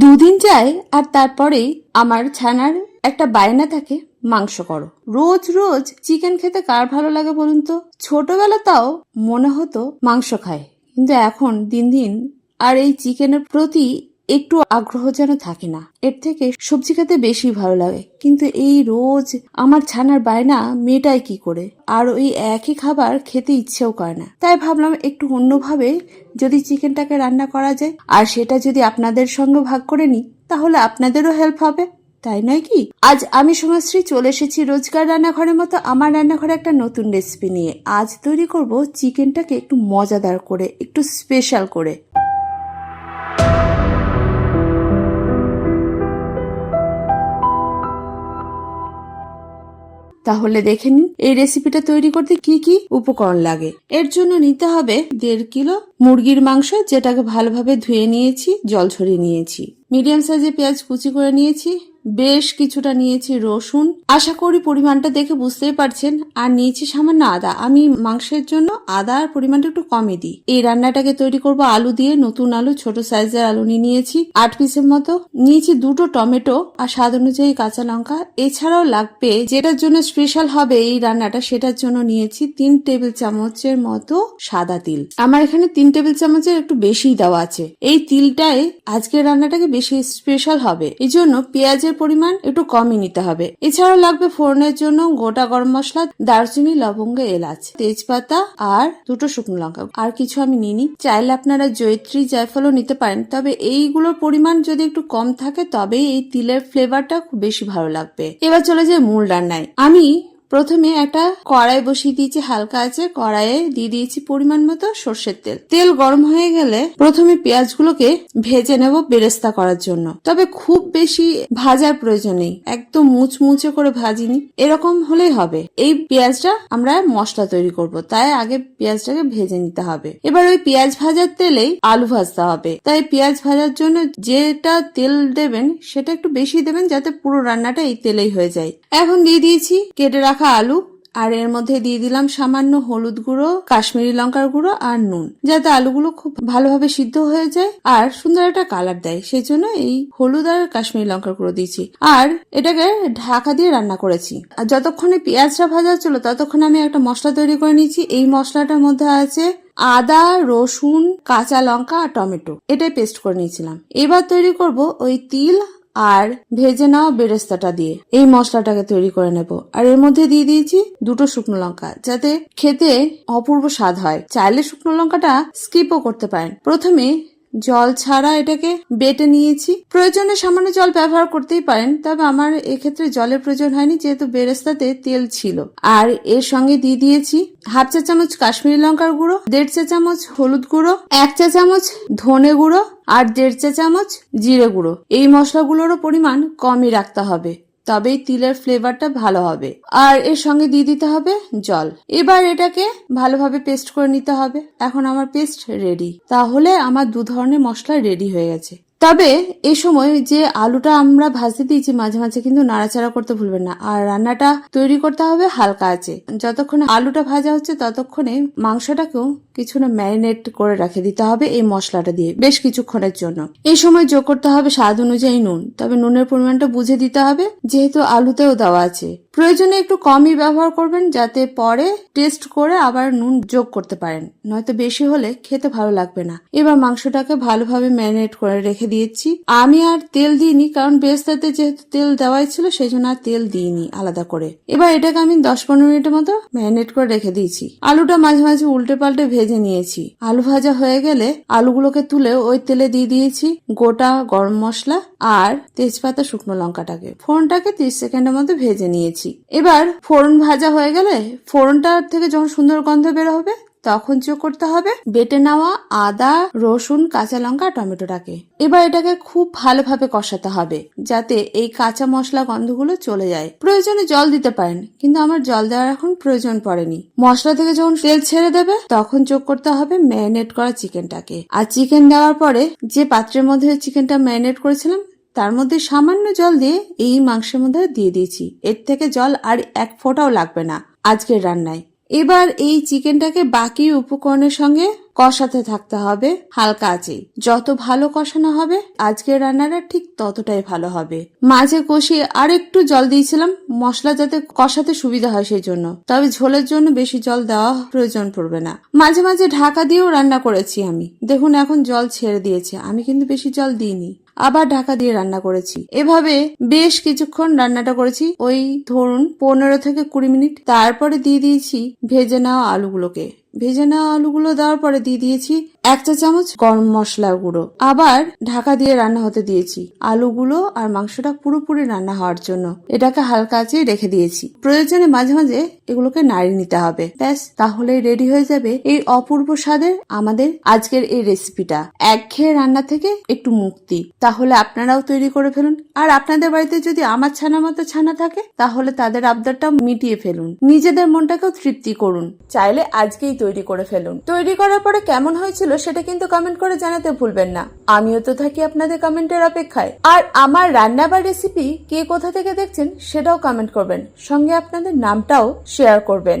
দুদিন যায় আর তারপরেই আমার ছানার একটা বায়না থাকে, মাংস করো। রোজ রোজ চিকেন খেতে কার ভালো লাগে বলুন তো? ছোটবেলা তাও মনে হতো মাংস খায়, কিন্তু এখন দিন দিন আর এই চিকেনের প্রতি একটু আগ্রহ যেন থাকে না। এর থেকে সবজি খেতে বেশি ভালো লাগে। কিন্তু এই রোজ আমার ছানার বায়না মেয়েটাই কি করে? আর ওই একই খাবার খেতে ইচ্ছেও করে না। তাই ভাবলাম একটু অন্যভাবে যদি চিকেনটাকে রান্না করা যায়, আর সেটা যদি আপনাদের সঙ্গে ভাগ করে নিই, তাহলে আপনাদেরও হেল্প হবে। তাই নয় কি? আজ আমি সমাশ্রী চলে এসেছি রোজকার রান্নাঘরের মতো আমার রান্নাঘরে একটা নতুন রেসিপি নিয়ে। আজ তৈরি করব চিকেনটাকে একটু মজাদার করে, একটু স্পেশাল করে। তাহলে দেখে নিন, এই রেসিপিটা তৈরি করতে কি কি উপকরণ লাগে। এর জন্য নিতে হবে দেড় কিলো মুরগির মাংস, যেটাকে ভালোভাবে ধুয়ে নিয়েছি, জল ছড়িয়ে নিয়েছি। মিডিয়াম সাইজে পেঁয়াজ কুচি করে নিয়েছি। বেশ কিছুটা নিয়েছি রসুন। আশা করি পরিমাণটা দেখে বুঝতেই পারছেন। আর নিয়েছি সামান্য আদা। আমি মাংসের জন্য আদার পরিমাণটা একটু কমে দিই। এই রান্নাটাকে তৈরি করব আলু দিয়ে। নতুন আলু, ছোট সাইজের আলু নিয়ে নিয়েছি। আট পিসের মতো। নিয়েছি দুটো টমেটো আর স্বাদ অনুযায়ী কাঁচা লঙ্কা। এছাড়াও লাগবে যেটার জন্য স্পেশাল হবে এই রান্নাটা, সেটার জন্য নিয়েছি তিন টেবিল চামচের মতো সাদা তিল। আমার এখানে তিন টেবিল চামচের একটু বেশি দেওয়া আছে। এই তিলটাই আজকের রান্নাটাকে বেশি স্পেশাল হবে। এই জন্য পেঁয়াজের পরিমাণ একটু কমই নিতে হবে। এছাড়াও লাগবে ফোড়নের জন্য গোটা গরম মশলা, দারচিনি, লবঙ্গ, এলাচ, তেজপাতা আর দুটো শুকনো লঙ্কা। আর কিছু আমি নিইনি। চাইলে আপনারা জয়ত্রী, জায়ফলও নিতে পারেন। তবে এইগুলোর পরিমাণ যদি একটু কম থাকে, তবেই এই তিলের ফ্লেভারটা খুব বেশি ভালো লাগবে। এবার চলে যায় মূল রান্নায়। আমি প্রথমে একটা কড়াই বসিয়ে দিয়েছি, হালকা আছে কড়াইয়ে দিয়ে দিয়েছি পরিমাণ মতো সর্ষের তেল। তেল গরম হয়ে গেলে প্রথমে পেঁয়াজগুলোকে ভেজে নেব বেরেস্তা করার জন্য। তবে খুব বেশি ভাজার প্রয়োজন নেই, একদম মুচমুচে করে ভাজিনি, এরকম হলেই হবে। এই পেঁয়াজটা আমরা মশলা তৈরি করব, তাই আগে পেঁয়াজটাকে ভেজে নিতে হবে। এবার ওই পেঁয়াজ ভাজার তেলেই আলু ভাজতে হবে। তাই পেঁয়াজ ভাজার জন্য যেটা তেল দেবেন, সেটা একটু বেশি দেবেন, যাতে পুরো রান্নাটা এই তেলেই হয়ে যায়। এখন দিয়ে দিয়েছি, কেটে রাখা আলু, আর এর মধ্যে দিয়ে দিলাম সামান্য হলুদ গুঁড়ো, কাশ্মীরি লঙ্কার গুঁড়ো আর নুন, যাতে আলুগুলো খুব ভালোভাবে সিদ্ধ হয়ে যায় আর সুন্দর একটা কালার দেয়। সেই জন্য এই হলুদ আর কাশ্মীরি লঙ্কার গুঁড়ো দিয়েছি। আর এটাকে ঢাকা দিয়ে রান্না করেছি। আর যতক্ষণে পেঁয়াজটা ভাজা হচ্ছিল ততক্ষণে আমি একটা মশলা তৈরি করে নিয়েছি। এই মশলাটার মধ্যে আছে আদা, রসুন, কাঁচা লঙ্কা আর টমেটো। এটাই পেস্ট করে নিয়েছিলাম। এবার তৈরি করব ওই তিল আর ভেজে নাও বেরেস্তাটা দিয়ে। এই মশলাটাকে তৈরি করে নেব। আর এর মধ্যে দিয়ে দিয়েছি দুটো শুকনো লঙ্কা, যাতে খেতে অপূর্ব স্বাদ হয়। চাইলে শুকনো লঙ্কাটা স্কিপও করতে পারেন। প্রথমে জল ছাড়া এটাকে বেটে নিয়েছি। প্রয়োজনে সামান্য জল ব্যবহার করতেই পারেন, তবে আমার এক্ষেত্রে জলের প্রয়োজন হয়নি, যেহেতু বেরেস্তাতে তেল ছিল। আর এর সঙ্গে দিয়ে দিয়েছি হাফ চা চামচ কাশ্মীরি লঙ্কার গুঁড়ো, দেড় চা চামচ হলুদ গুঁড়ো, এক চা চামচ ধনে গুঁড়ো আর দেড় চা চামচ জিরে গুঁড়ো। এই মশলাগুলোরও পরিমাণ কমই রাখতে হবে। তবেই তিলের ফ্লেভারটা ভালো হবে। আর এর সঙ্গে দিয়ে দিতে হবে জল। এবার এটাকে ভালোভাবে পেস্ট করে নিতে হবে। এখন আমার পেস্ট রেডি তাহলে আমার দু ধরনের মশলা রেডি হয়ে গেছে। তবে এই সময় যে আলুটা আমরা ভাজতে দিয়েছি মাঝে মাঝে কিন্তু নাড়াচাড়া করতে ভুলবেন না। আর রান্নাটা তৈরি করতে হবে হালকা আছে যতক্ষণে আলুটা ভাজা হচ্ছে ততক্ষণে মাংসটাকেও কিছুটা ম্যারিনেট করে রেখে দিতে হবে এই মশলাটা দিয়ে বেশ কিছুক্ষণের জন্য। এই সময় যোগ করতে হবে স্বাদ অনুযায়ী নুন। তবে নুনের পরিমাণটা বুঝে দিতে হবে, যেহেতু আলুতেও দেওয়া আছে। প্রয়োজনে একটু কমই ব্যবহার করবেন যাতে পরে টেস্ট করে আবার নুন যোগ করতে পারেন। নয়তো বেশি হলে খেতে ভালো লাগবে না। এবার মাংসটাকে ভালোভাবে ম্যারিনেট করে রেখে দিয়েছি। আমি আর তেল দিইনি, কারণ বেস্তাতে যেহেতু তেল দেওয়াই ছিল সেই জন্য আর তেল দিইনি আলাদা করে। এবার এটাকে আমি দশ পনেরো মিনিটের মতো ম্যারিনেট করে রেখে দিয়েছি। আলুটা মাঝে মাঝে উল্টে পাল্টে ভেজে নিয়েছি। আলু ভাজা হয়ে গেলে আলুগুলোকে তুলে ওই তেলে দিয়ে দিয়েছি গোটা গরম মশলা আর তেজপাতা শুকনো লঙ্কাটাকে। ফোড়নটাকে তিরিশ সেকেন্ডের মধ্যে ভেজে নিয়েছি। এবার ফোড়ন ভাজা হয়ে গেলে ফোড়নটার থেকে যখন সুন্দর গন্ধ বের হবে, তখন যোগ করতে হবে বেটে নেওয়া আদা, রসুন, কাঁচা লঙ্কা, টমেটোটাকে। এবার এটাকে খুব ভালোভাবে কষাতে হবে, যাতে এই কাঁচা মশলা গন্ধগুলো চলে যায়। প্রয়োজনে জল দিতে পারেন, কিন্তু আমার জল দেওয়ার এখন প্রয়োজন পড়েনি। মশলা থেকে যখন তেল ছেড়ে দেবে, তখন যোগ করতে হবে ম্যারিনেট করা চিকেনটাকে। আর চিকেন দেওয়ার পরে যে পাত্রের মধ্যে চিকেনটা ম্যারিনেট করেছিলাম তার মধ্যে সামান্য জল দিয়ে এই মাংসের মধ্যে দিয়ে দিয়েছি। এর থেকে জল আর এক ফোঁটাও লাগবে না আজকের রান্নায়। এবার এই চিকেনটাকে বাকি উপকরণের সঙ্গে কষাতে থাকতে হবে হালকা আছে যত ভালো কষানো হবে, আজকের রান্নাটা ঠিক ততটাই ভালো হবে। মাঝে কষিয়ে আর একটু জল দিয়েছিলাম, মশলা যাতে কষাতে সুবিধা হয় সেই জন্য তবে ঝোলের জন্য বেশি জল দেওয়া প্রয়োজন পড়বে না। মাঝে মাঝে ঢাকা দিয়েও রান্না করেছি আমি। দেখুন, এখন জল ছেড়ে দিয়েছে। আমি কিন্তু বেশি জল দিইনি। আবার ঢাকা দিয়ে রান্না করেছি। এভাবে বেশ কিছুক্ষণ রান্নাটা করেছি। ওই ধরুন পনেরো থেকে কুড়ি মিনিট। তারপরে দিয়ে দিয়েছি ভেজে নেওয়া আলুগুলোকে। ভেজে আলুগুলো দেওয়ার পরে দিয়ে দিয়েছি এক চা চামচ গরম মশলার গুঁড়ো। আবার ঢাকা দিয়ে রান্না হতে দিয়েছি আলুগুলো আর মাংসটা পুরোপুরি রান্না হওয়ার জন্য। এটাকে হালকা আঁচে রেখে দিয়েছি। প্রয়োজনে মাঝে মাঝে এগুলোকে নাড়িয়ে নিতে হবে। ব্যাস তাহলে রেডি হয়ে যাবে এই অপূর্ব স্বাদের আমাদের আজকের এই রেসিপিটা। একঘেয়ে রান্না থেকে একটু মুক্তি। তাহলে আপনারাও তৈরি করে ফেলুন। আর আপনাদের বাড়িতে যদি আমার ছানা মতো ছানা থাকে, তাহলে তাদের আবদারটা মিটিয়ে ফেলুন। নিজেদের মনটাকেও তৃপ্তি করুন। চাইলে আজকেই তৈরি করে ফেলুন। তৈরি করার পরে কেমন হয়েছিল সেটা কিন্তু কমেন্ট করে জানাতে ভুলবেন না। আমিও তো থাকি আপনাদের কমেন্টের অপেক্ষায়। আর আমার রান্না বা রেসিপি কে কোথা থেকে দেখছেন সেটাও কমেন্ট করবেন। সঙ্গে আপনাদের নামটাও শেয়ার করবেন।